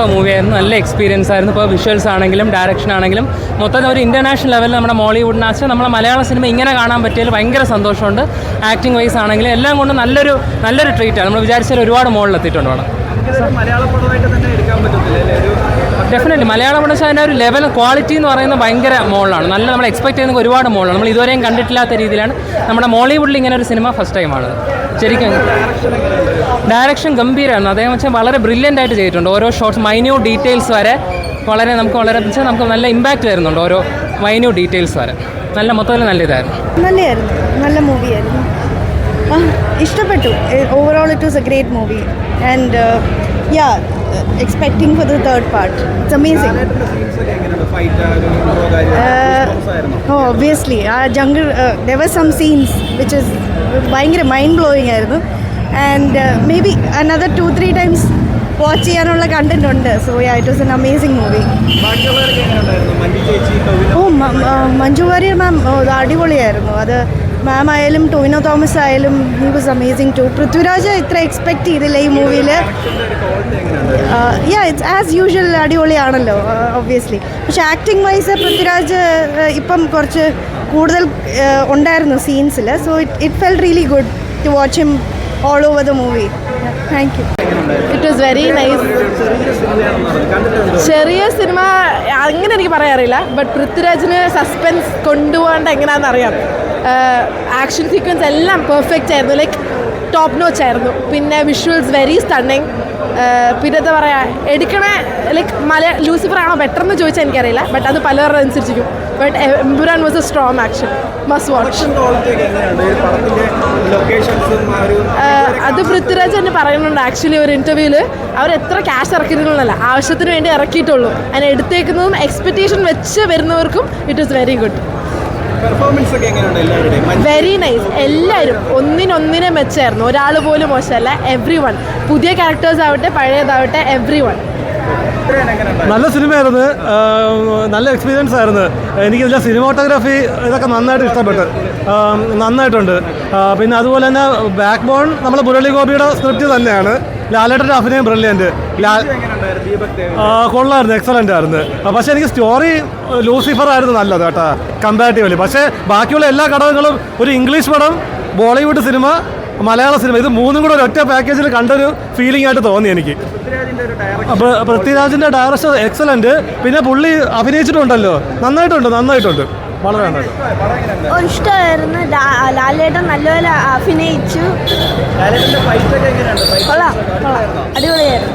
മൂവിയായിരുന്നു നല്ല എക്സ്പീരിയൻസ് ആയിരുന്നു. ഇപ്പോൾ വിഷ്വൽസ് ആണെങ്കിലും ഡയറക്ഷൻ ആണെങ്കിലും. മൊത്തം ഒരു ഇന്റർനാഷണൽ ലെവലിൽ നമ്മുടെ മോളിവുഡിനെ വെച്ചാൽ നമ്മളെ മലയാള സിനിമ ഇങ്ങനെ കാണാൻ പറ്റിയതിൽ ഭയങ്കര സന്തോഷമുണ്ട്. ആക്ടിങ് വൈസ് ആണെങ്കിലും എല്ലാം കൊണ്ടും നല്ലൊരു നല്ലൊരു ട്രീറ്റാണ് നമ്മൾ വിചാരിച്ചാൽ ഒരുപാട് മുകളിലെത്തിയിട്ടുണ്ട് നമുക്കിതൊരു മലയാള തന്നെ എടുക്കാൻ പറ്റത്തില്ല ഡെഫിനറ്റ്ലി മലയാളം വെച്ചാൽ അതിന്റെ ഒരു ലെവൽ ക്വാളിറ്റി എന്ന് പറയുന്നത് ഭയങ്കര മോളാണ് നല്ല നമ്മൾ എക്സ്പെക്ട് ചെയ്യുന്ന ഒരുപാട് മോളാണ് നമ്മൾ ഇതുവരെയും കണ്ടിട്ടില്ലാത്ത രീതിയിലാണ്. നമ്മുടെ മോളിവുഡിൽ ഇങ്ങനെ ഒരു സിനിമ ഫസ്റ്റ് ടൈമാണ് ശരിക്കും ഡയറക്ഷൻ ഗംഭീരമാണ് അദ്ദേഹം വെച്ചാൽ വളരെ ബ്രില്യന്റ് ആയിട്ട് ചെയ്തിട്ടുണ്ട്. ഓരോ ഷോർട്സ് മൈന്യൂട്ട് ഡീറ്റെയിൽസ് വരെ വളരെ നമുക്ക് വളരെ വെച്ചാൽ നമുക്ക് നല്ല ഇമ്പാക്റ്റ് വരുന്നുണ്ട് ഓരോ മൈന്യൂട്ട് ഡീറ്റെയിൽസ് വരെ. നല്ല മൊത്തത്തിൽ നല്ല ഇതായിരുന്നു. നല്ലതായിരുന്നു നല്ല മൂവിയായിരുന്നു ഇഷ്ടപ്പെട്ടു. Overall it was a great movie and yeah expecting for the third part it's amazing ആയിരുന്നോ ഓ obviously ah jungle there some scenes which is ഭയങ്കര മൈൻഡ് ബ്ലോയിങ് ആയിരുന്നു. And maybe another two three times watch ചെയ്യാനുള്ള content ഉണ്ട്. So yeah it was an amazing movie oh Manju Warrier ma'am അടിപൊളിയായിരുന്നു. അത് ma'am ആയാലും ടോവിനോ തോമസ് ആയാലും he was amazing too Prithviraj ഇത്ര expect ചെയ്തില്ല ഈ മൂവിയിൽ യാ ഇറ്റ്സ് ആസ് യൂഷ്വൽ അടിപൊളിയാണല്ലോ ഒബ്വിയസ്ലി പക്ഷെ ആക്ടിങ് വൈസ് പൃഥ്വിരാജ് uh, ഇപ്പം കുറച്ച് കൂടുതൽ uh, ഉണ്ടായിരുന്നു സീൻസിൽ so it it fell really good to watch him all over the movie thank you it was very nice ചെറിയ സിനിമ എനിക്ക് പറയാറില്ല ബട്ട് പൃഥ്വിരാജിന് സസ്പെൻസ് കൊണ്ടുപോകേണ്ട എങ്ങനെയാണെന്ന് അറിയാം. ആക്ഷൻ സീക്വൻസ് എല്ലാം പെർഫെക്റ്റ് ആയിരുന്നു. ലൈക്ക് ടോപ്പ് നോച്ച് ആയിരുന്നു. പിന്നെ വിഷ്വൽസ് വെരി സ്റ്റണ്ണിങ് പിന്നെ എന്താ പറയുക എടുക്കണ ലൈക്ക് മല ലൂസിഫർ ആണോ ബെറ്റർ എന്ന് ചോദിച്ചാൽ എനിക്കറിയില്ല. ബട്ട് അത് പലവരുടെ അനുസരിച്ചിരിക്കും. But Empuraan was a strong action must watch അത് പൃഥ്വിരാജ് തന്നെ പറയുന്നുണ്ട് ആക്ച്വലി ഒരു ഇന്റർവ്യൂവിൽ അവർ എത്ര ക്യാഷ് ഇറക്കിയിരുന്നല്ല ആവശ്യത്തിന് വേണ്ടി ഇറക്കിയിട്ടുള്ളൂ. അതിന് എടുത്തേക്കുന്നതും എക്സ്പെക്റ്റേഷൻ വെച്ച് വരുന്നവർക്കും it is very good performance ഒക്കെ എങ്ങനെയുണ്ട് എല്ലാവരുടെയും? വെരി നൈസ് എല്ലാവരും ഒന്നിനൊന്നിനെ മെച്ചായിരുന്നു. ഒരാൾ പോലും മോശമല്ല. എവ്രി വൺ പുതിയ ക്യാരക്ടേഴ്സ് ആവട്ടെ പഴയതാവട്ടെ എവ്രി വൺ നല്ല സിനിമയായിരുന്നു. ആയിരുന്നു നല്ല എക്സ്പീരിയൻസ് ആയിരുന്നു. എനിക്ക് ഇതിലെ സിനിമോട്ടോഗ്രാഫി ഇതൊക്കെ നന്നായിട്ട് ഇഷ്ടപ്പെട്ടു. നന്നായിട്ടുണ്ട്. പിന്നെ അതുപോലെ തന്നെ ബാക്ക് ബോൺ നമ്മൾ മുരളി ഗോപിയുടെ സ്ക്രിപ്റ്റ് തന്നെയാണ്. ലാലേട്ടന്റെ അഭിനയം ബ്രില്യന്റ് കൊള്ളായിരുന്നു. എക്സലന്റ് ആയിരുന്നു. പക്ഷെ എനിക്ക് സ്റ്റോറി ലൂസിഫർ ആയിരുന്നു നല്ലത് കേട്ടോ. കമ്പാരിറ്റീവ്ലി പക്ഷേ ബാക്കിയുള്ള എല്ലാ ഘടകങ്ങളും ഒരു ഇംഗ്ലീഷ് പടം ബോളിവുഡ് സിനിമ മലയാള സിനിമ ഇത് മൂന്നും കൂടെ ഒരു ഒറ്റ പാക്കേജിൽ കണ്ടൊരു ഫീലിംഗ് ആയിട്ട് തോന്നി എനിക്ക്. പൃഥ്വിരാജിന്റെ ഒരു ഡയറക്ഷൻ അപ്പോൾ പൃഥ്വിരാജിന്റെ ഡയറക്ഷൻ എക്സലന്റ് പിന്നെ പുള്ളി അഭിനയിച്ചിട്ടുണ്ടല്ലോ. നന്നായിട്ടുണ്ട് നന്നായിട്ടുണ്ട്. വളരെ നന്നായിട്ട് ഇഷ്ടമായിരുന്നു. ലാലേട്ടൻ നല്ലപോലെ അഭിനയിച്ചു. അടിപൊളിയായിരുന്നു.